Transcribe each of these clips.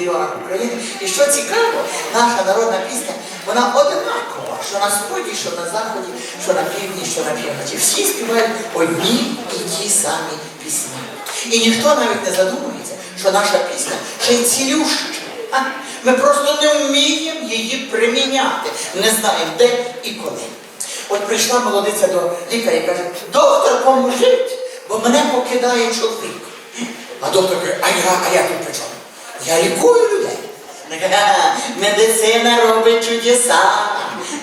регіонах України. І що цікаво, наша народна пісня, вона одинакова, що на сході, що на заході, що на півдні, що на півночі. Всі співають одні і ті самі пісні. І ніхто навіть не задумується, що наша пісня ще й цілюща. Ми просто не вміємо її приміняти, не знаємо де і коли. От прийшла молодиця до лікаря і каже, доктор, поможіть, бо мене покидає чоловік. А доктор каже, а я, а я тут при? Я лікую людей. Вона каже, «Ха, Медицина робить чудеса.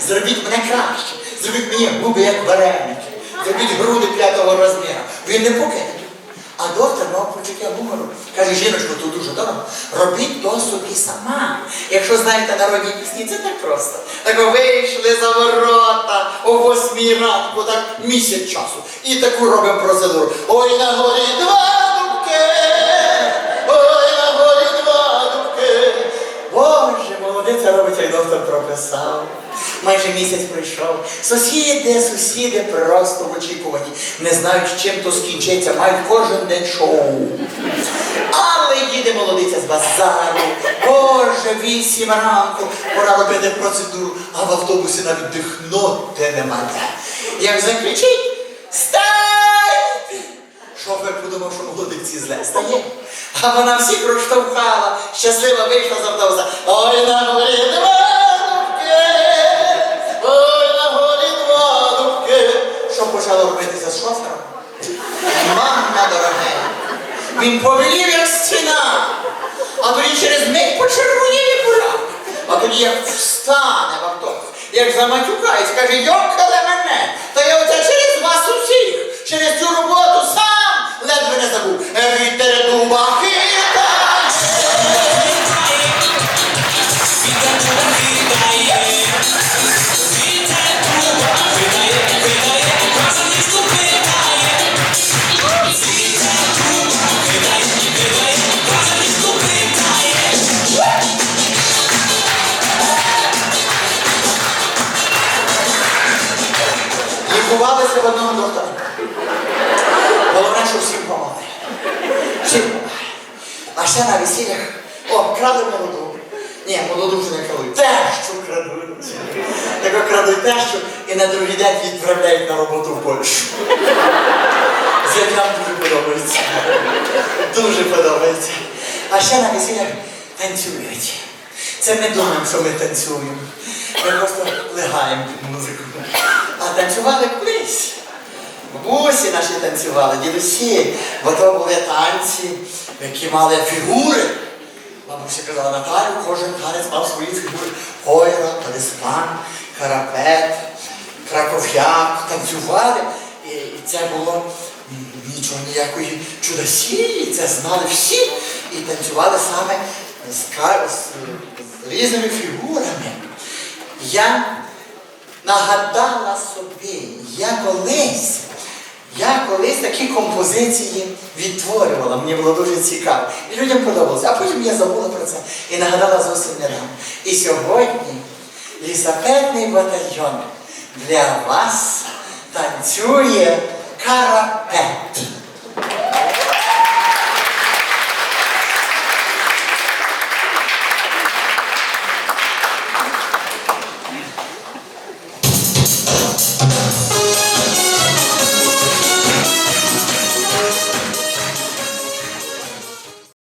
Зробіть мене краще. Зробіть мені губи, як вареники. Зробіть груди п'ятого розміру. Він не покине. А доктор мав почуття гумору. Каже, жіночко, тут дуже дорого. Робіть то собі сама. Якщо знаєте народні пісні, це так просто. Так вийшли за ворота о восьмій ранку, так місяць часу. І таку робимо процедуру. Ой, на горі два доктор прописав. Майже місяць пройшов. Сусіди, сусіди просто в очікуванні. Не знають, чим то скінчиться, мають кожен день шоу. Але їде молодиця з базару. Боже, вісім ранку, пора робити процедуру, а в автобусі навіть дихнути нема де. Як закричить, стань! Шофер подумав, що молодиці зле стає. А вона всіх розштовхала, щаслива вийшла з автобуса. Ой, на горі два дубки! Ой, на горі два дубки! Що почало робитися з шофером? Мама дорогенька, він повелів, як стіна, а тоді через мить почервонів і бурак. А тоді як встане в автобус, як заматюкає, скаже, йокале Лікувалися в одного доктора. Головне, що всім помагає. Всім помагає. А ще на весіллях, о, краду молоду. Ні, молоду вже не крадуть. Тещу крадуть. Так крадуть тещу і на другий день відправляють на роботу в Польщу. Зятям дуже подобається. Дуже подобається. А ще на весіллях танцюють. Це ми думаємо, що ми танцюємо. Ми просто легаємо під музику. А танцювали колись. Бабусі наші танцювали, дідусі, бо то були танці, які мали фігури. Бабуся казала, Наталю, кожен танець мав свої фігури. Ойра, талісман, карапет, краков'як, танцювали. І, і це було нічого ніякої чудосії, це знали всі. І танцювали саме з, ка- з, з різними фігурами. Я нагадала собі, я колись, я колись такі композиції відтворювала, мені було дуже цікаво. І людям подобалося. А потім я забула про це і нагадала зовсім недавно. І сьогодні лісапетний батальйон для вас танцює карапет.